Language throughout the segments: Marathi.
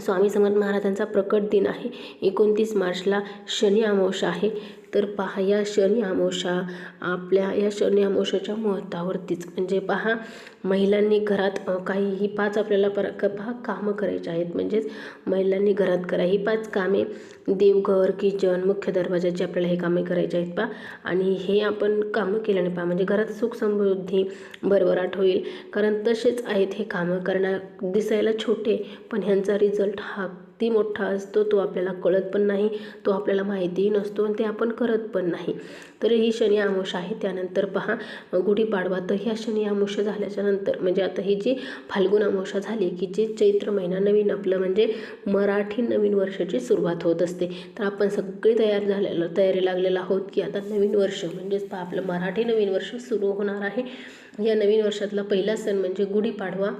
स्वामी समर्थ महाराजांचा प्रकट दिन आहे. एकोणतीस मार्चला शनी अमावस्या आहे. तर पहा या शनी अमावस्या आपल्या या शनी अमावस्याच्या मुहूर्तावरतीच. म्हणजे पहा महिलांनी घरात काही काहीही पाच आपल्याला पर पहा कामं करायची आहेत. म्हणजेच महिलांनी घरात करा. ही पाच कामे देवघर किचन मुख्य दरवाजाची आपल्याला हे कामे करायची आहेत पहा. आणि हे आपण कामं केल्याने पहा म्हणजे घरात सुख समृद्धी भरभराट होईल. कारण तसेच आहेत हे कामं करणार दिसायला छोटे पण ह्यांचा रिझल्ट हा किती मोठा असतो तो आपल्याला कळत पण नाही तो आपल्याला माहितीही नसतो आणि ते आपण करत पण नाही. तर ही शनी आमुष आहे त्यानंतर पहा गुढीपाडवा तर ह्या शनी आमुष झाल्याच्यानंतर म्हणजे आता ही जी फाल्गुन आमुषा झाली की जे चैत्र महिना नवीन आपलं म्हणजे मराठी नवीन वर्षाची सुरुवात होत असते. तर आपण सगळे तयार झालेलं तयारी लागलेलं आहोत की आता नवीन वर्ष म्हणजेच पहा आपलं मराठी नवीन वर्ष सुरू होणार आहे. या नवीन वर्षातला पहिला सण म्हणजे गुढीपाडवा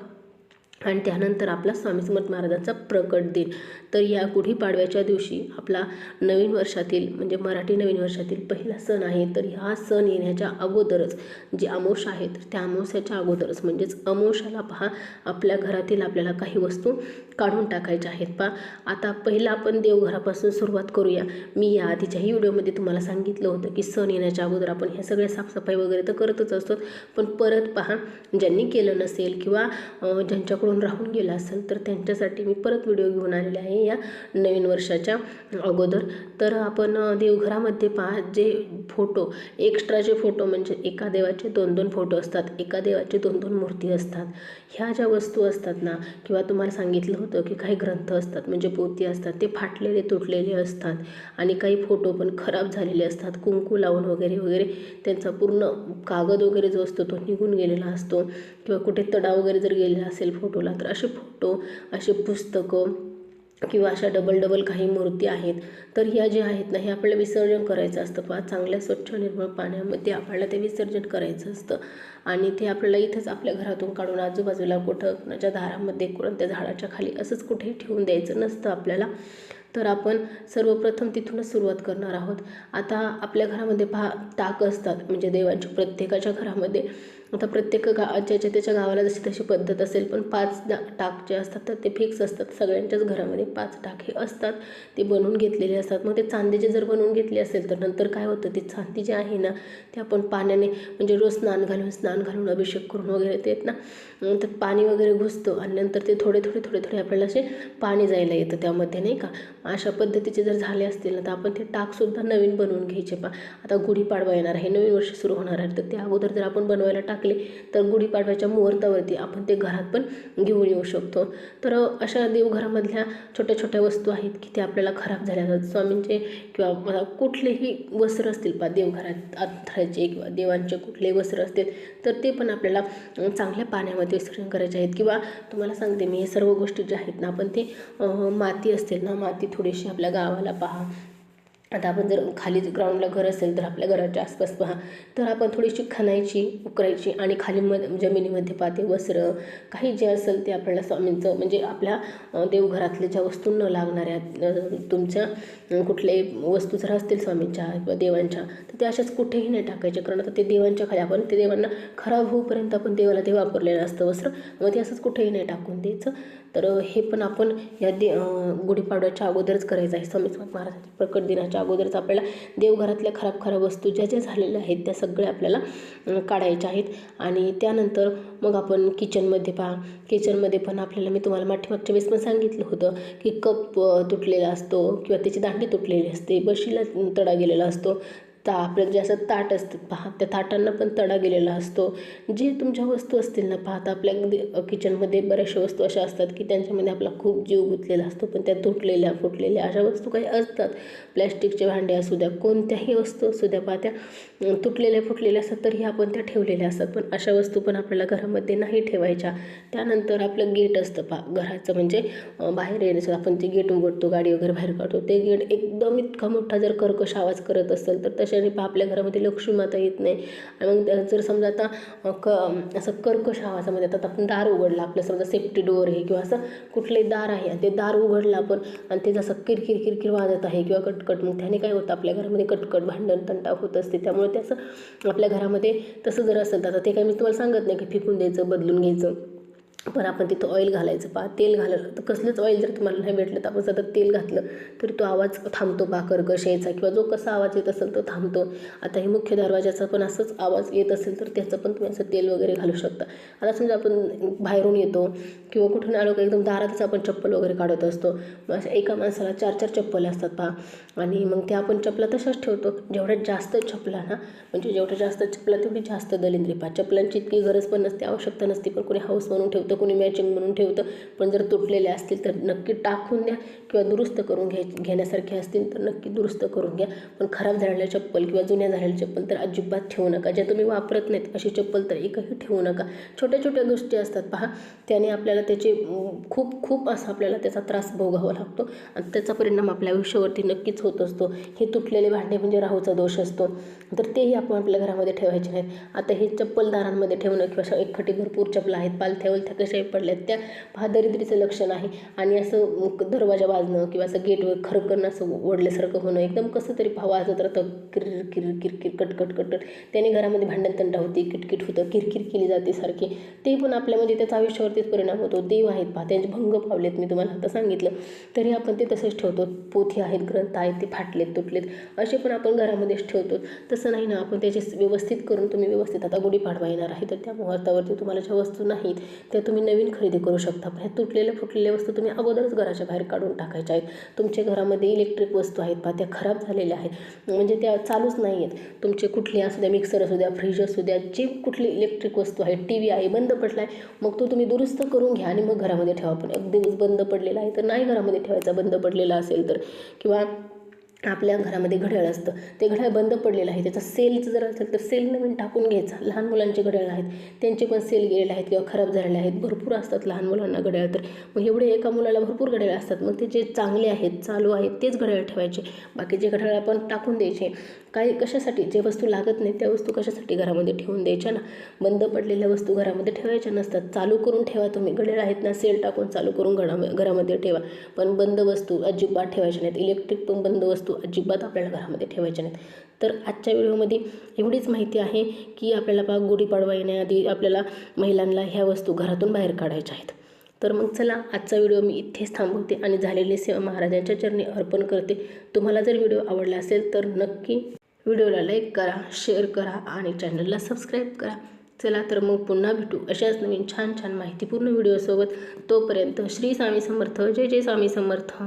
आणि त्यानंतर आपला स्वामी समर्थ महाराजांचा प्रकट दिन. तर या गुढीपाडव्याच्या दिवशी आपला नवीन वर्षातील म्हणजे मराठी नवीन वर्षातील पहिला सण आहे. तर हा सण येण्याच्या अगोदरच जे अमोश आहे तर त्या अमावस्याच्या अगोदरच म्हणजेच अमोशाला पहा आपल्या घरातील आपल्याला काही वस्तू काढून टाकायच्या आहेत. पहा आता पहिला आपण देवघरापासून सुरुवात करूया. मी या आधीच्याही व्हिडिओमध्ये तुम्हाला सांगितलं होतं की सण येण्याच्या अगोदर आपण हे सगळे साफसफाई वगैरे तर करतच असतो. पण परत पहा ज्यांनी केलं नसेल किंवा ज्यांच्याकडून ज्यांच्याकडून राहून गेलं असेल तर त्यांच्यासाठी मी परत व्हिडिओ घेऊन आलेले आहे या नवीन वर्षाच्या अगोदर. तर आपण देवघरामध्ये पहा जे फोटो एक्स्ट्राचे फोटो म्हणजे एका देवाचे दोन दोन फोटो असतात एका देवाचे दोन दोन मूर्ती असतात. ह्या ज्या वस्तू असतात ना किंवा तुम्हाला सांगितलं होतं की काही ग्रंथ असतात म्हणजे पोती असतात ते फाटलेले तुटलेले असतात आणि काही फोटो पण खराब झालेले असतात कुंकू लावून वगैरे वगैरे त्यांचा पूर्ण कागद वगैरे जो असतो तो निघून गेलेला असतो. किंवा कुठे तडा वगैरे जर गेलेला असेल फोटो फोटोला तर असे फोटो असे पुस्तकं किंवा अशा डबल डबल काही मूर्ती आहेत. तर ह्या ज्या आहेत ना हे आपल्याला विसर्जन करायचं असतं. पा चांगल्या स्वच्छ निर्मळ पाण्यामध्ये आपल्याला ते विसर्जन करायचं असतं. आणि ते आपल्याला इथंच आपल्या घरातून काढून आजूबाजूला कुठं कुणाच्या दारामध्ये कोणत्या झाडाच्या खाली असंच कुठेही ठेवून द्यायचं नसतं आपल्याला. तर आपण सर्वप्रथम तिथूनच सुरुवात करणार आहोत. आता आपल्या घरामध्ये पहा टाक असतात. म्हणजे देवांची प्रत्येकाच्या घरामध्ये. आता प्रत्येक गा ज्याच्या त्याच्या गावाला जशी तशी पद्धत असेल पण पाच दा टाक जे असतात तर ते फिक्स असतात. सगळ्यांच्याच घरामध्ये पाच टाक हे असतात. ते बनवून घेतलेले असतात. मग ते चांदीचे जर बनवून घेतले असेल तर नंतर काय होतं? ते चांदी जे आहे ना ते आपण पाण्याने म्हणजे रोज स्नान घालून स्नान घालून अभिषेक करून वगैरे ते आहेत ना त्यात पाणी वगैरे घुसतं आणि नंतर ते थोडे थोडे थोडे थोडे आपल्याला असे पाणी जायला येतं त्यामध्ये नाही का? अशा पद्धतीचे जर झाले असतील ना तर आपण ते टाकसुद्धा नवीन बनवून घ्यायचे पा आता गुढीपाडवा येणार आहे नवीन वर्ष सुरू होणार आहे तर त्या अगोदर जर आपण बनवायला टाक टाकले तर गुढीपाडव्याच्या मुहूर्तावरती आपण ते घरात पण घेऊन येऊ शकतो. तर अशा देवघरामधल्या छोट्या छोट्या वस्तू आहेत की त्या आपल्याला खराब झाल्या जातात स्वामींचे किंवा कुठलेही वस्त्र असतील पा देवघरात अथराचे किंवा देवांचे कुठलेही वस्त्र असतील तर ते पण आपल्याला चांगल्या पाण्यामध्ये विसर्जन करायचे आहेत. किंवा तुम्हाला सांगते मी हे सर्व गोष्टी ज्या आहेत ना आपण ते माती असतील ना माती थोडीशी आपल्या गावाला पहा. आता आपण जर खाली ग्राउंडला घर असेल तर आपल्या घराच्या आसपास पहा. तर आपण थोडीशी खणायची उकरायची आणि खाली म जमिनीमध्ये पाते वस्त्र. काही जे असेल ते आपल्याला स्वामींचं म्हणजे आपल्या देवघरातल्या ज्या वस्तू न लागणाऱ्या तुमच्या कुठल्याही वस्तू जर असतील स्वामींच्या किंवा देवांच्या तर ते अशाच कुठेही नाही टाकायचे कारण आता ते देवांच्या खाली आपण ते देवांना खराब होऊपर्यंत आपण देवाला ते वापरलेलं असतं वस्त्र. मग ते असंच कुठेही नाही टाकून द्यायचं. तर हे पण आपण या दे गुढीपाडव्याच्या अगोदरच करायचं आहे. स्वामी महाराजांच्या प्रकट दिनाच्या अगोदरच आपल्याला देवघरातल्या खराब खराब वस्तू ज्या ज्या झालेल्या आहेत त्या सगळ्या आपल्याला काढायच्या आहेत. आणि त्यानंतर मग आपण किचनमध्ये पहा. किचनमध्ये पण आपल्याला मी तुम्हाला मागच्या वेळेस पण सांगितलं होतं की कप तुटलेला असतो किंवा त्याची दांडी तुटलेली असते बशीला तडा गेलेला असतो. ता आपलं जे असं ताट असतं पहा त्या ताटांना पण तडा गेलेला असतो. जे तुमच्या वस्तू असतील ना पाहता आपल्या अगदी किचनमध्ये बऱ्याचशा वस्तू अशा असतात की त्यांच्यामध्ये आपला खूप जीव गुंतलेला असतो पण त्या तुटलेल्या फुटलेल्या अशा वस्तू काही असतात. प्लॅस्टिकचे भांडे असू द्या कोणत्याही वस्तू असू द्या पहा त्या तुटलेल्या फुटलेल्या असतात तरी आपण त्या ठेवलेल्या असतात. पण अशा वस्तू पण आपल्याला घरामध्ये नाही ठेवायच्या. त्यानंतर आपलं गेट असतं पा घराचं म्हणजे बाहेर येण्याचं आपण ते गेट उघडतो गाडी वगैरे बाहेर काढतो ते गेट एकदम इतका मोठा जर कर्कश आवाज करत असेल तर तशाने पहा आपल्या घरामध्ये लक्ष्मी माता येत नाही. आणि मग जर समजा आता क असं कर्कश आवाजामध्ये आता आपण दार उघडला आपलं समजा सेफ्टी डोअर आहे किंवा असं कुठलंही दार आहे आणि ते दार उघडलं आपण आणि ते जसं किरकिर किरकिर वाजत आहे किंवा कटकट मग त्याने काय होतं आपल्या घरामध्ये कटकट भांडण तंटा होत असते. त्यामुळे त्याचं आपल्या घरामध्ये तसं जर असेल तर आता ते काय मी तुम्हाला सांगत नाही की फेकून द्यायचं बदलून घ्यायचं. पण आपण तिथं ऑइल घालायचं पहा तेल घालायला तर कसलंच ऑइल जर तुम्हाला नाही भेटलं तर आपण सतत तेल घातलं तर तो आवाज थांबतो पहा कर्कश यायचा किंवा जो कसा आवाज येत असेल तो थांबतो. आता हे मुख्य दरवाजाचा पण असंच आवाज येत असेल तर त्याचं पण तुम्ही असं तेल वगैरे घालू शकता. आता समजा आपण बाहेरून येतो किंवा कुठून आलो का एकदम दारातच आपण चप्पल वगैरे काढत असतो. मग अशा एका माणसाला चार चार चप्पल असतात पहा. आणि मग त्या आपण चपला तशाच ठेवतो. जेवढ्या जास्त चपला ना म्हणजे जेवढ्या जास्त चपला तेवढी जास्त दलिंद्री पहा. चपलांची इतकी गरज पण नसते आवश्यकता नसते पण कोणी हाऊस म्हणून ठेवतं कोणी मॅचिंग म्हणून ठेवतं. पण जर तुटलेले असतील तर नक्की टाकून द्या किंवा दुरुस्त करून घ्याय घेण्यासारखे असतील तर नक्की दुरुस्त करून घ्या. पण खराब झालेल्या चप्पल किंवा जुन्या झालेल्या चप्पल तर अजिबात ठेवू नका. ज्या तुम्ही वापरत नाहीत अशी चप्पल तर एकही ठेवू नका. छोट्या छोट्या गोष्टी असतात पहा. त्याने आपल्याला त्याचे खूप खूप असा आपल्याला त्याचा त्रास भोगावा लागतो. आणि त्याचा परिणाम आपल्या आयुष्यावरती नक्कीच होत असतो. हे तुटलेले भांडे म्हणजे राहूचा दोष असतो. तर तेही आपण आपल्या घरामध्ये ठेवायचे नाहीत. आता हे चप्पलदारांमध्ये ठेवणं किंवा अशा एकखटी भरपूर चपला आहेत पालथ्या उलथ्या कशाही पडल्यात त्या महादरिद्रीचं लक्षण आहे. आणि असं दरवाजा वाजणं किंवा असं गेटवर खरकन असं ओढल्यासारखं होणं एकदम कसं तरी पहा वाजत राहतं. किर किर किरकिर कटकट कटकट त्याने घरामध्ये भांडण तंटा होती किटकिट होतं किरकिर केली जाते सारखी. ते पण आपल्या म्हणजे त्याचा आयुष्यावरतीच परिणाम होतो. देव आहेत पहा त्यांचे भंग पावलेत मी तुम्हाला आता सांगितलं. तरी आपण ते तसंच ठेवतो. पोथी आहेत ग्रंथ आहेत ते फाटलेत तुटलेत. असे पण आपण घरामध्येच ठेवतो. तसं नाही ना आपण त्याचे व्यवस्थित करून तुम्ही व्यवस्थित आता गुढीपाडवा येणार आहे तर त्या मुहूर्तावरती तुम्हाला ज्या वस्तू नाहीत त्या तुम्ही नवीन खरेदी करू शकता. पण ह्या तुटलेल्या फुटलेल्या वस्तू तुम्ही अगोदरच घराच्या बाहेर काढून टाकायच्या आहेत. तुमच्या घरामध्ये इलेक्ट्रिक वस्तू आहेत पहा त्या खराब झालेल्या आहेत. म्हणजे त्या चालूच नाही आहेत तुमचे कुठले असू द्या मिक्सर असू द्या फ्रीज असू द्या जे कुठली इलेक्ट्रिक वस्तू आहे टी व्ही आहे बंद पडला आहे मग तो तुम्ही दुरुस्त करून घ्या आणि मग घरामध्ये ठेवा. पण एक दिवस बंद पडलेला आहे तर नाही घरामध्ये ठेवायचा. बंद पडलेला असेल तर. किंवा आपल्या घरामध्ये घड्याळ असतं. ते घड्याळ बंद पडलेलं आहे. त्याचा सेलचं जर असेल तर सेल नवीन टाकून घ्यायचा. लहान मुलांचे घड्याळ आहेत. त्यांचे पण सेल गेलेले आहेत किंवा खराब झालेले आहेत. भरपूर असतात लहान मुलांना घड्याळ तर. मग एवढे एका मुलाला भरपूर घड्याळ असतात. मग ते जे चांगले आहेत चालू आहेत तेच घड्याळ ठेवायचे. बाकीचे घड्याळ आपण टाकून द्यायचे काही कशासाठी? जे वस्तू लागत नाही त्या वस्तू कशासाठी घरामध्ये ठेवून द्यायच्या ना? बंद पडलेल्या वस्तू घरामध्ये ठेवायच्या नसतात. चालू करून ठेवा तुम्ही. घड्याळ आहेत ना सेल टाकून चालू करून घरा घरामध्ये ठेवा. पण बंद वस्तू अजिबात ठेवायच्या नाहीत. इलेक्ट्रिक पण बंद वस्तू वस्तू अजिबात आपल्याला घरामध्ये ठेवायच्या नाहीत तर आजच्या व्हिडिओमध्ये एवढीच माहिती आहे की आपल्याला पा गुढीपाडवा येण्याआधी आपल्याला महिलांना ह्या वस्तू घरातून बाहेर काढायच्या आहेत. तर मग चला आजचा व्हिडिओ मी इथेच थांबवते आणि झालेली सेवा महाराजांच्या चरणी अर्पण करते. तुम्हाला जर व्हिडिओ आवडला असेल तर नक्की व्हिडिओला लाईक करा शेअर करा आणि चॅनलला सबस्क्राईब करा. चला तर मग पुन्हा भेटू अशाच नवीन छान छान माहितीपूर्ण व्हिडिओसोबत. तोपर्यंत श्री स्वामी समर्थ. जय जय स्वामी समर्थ.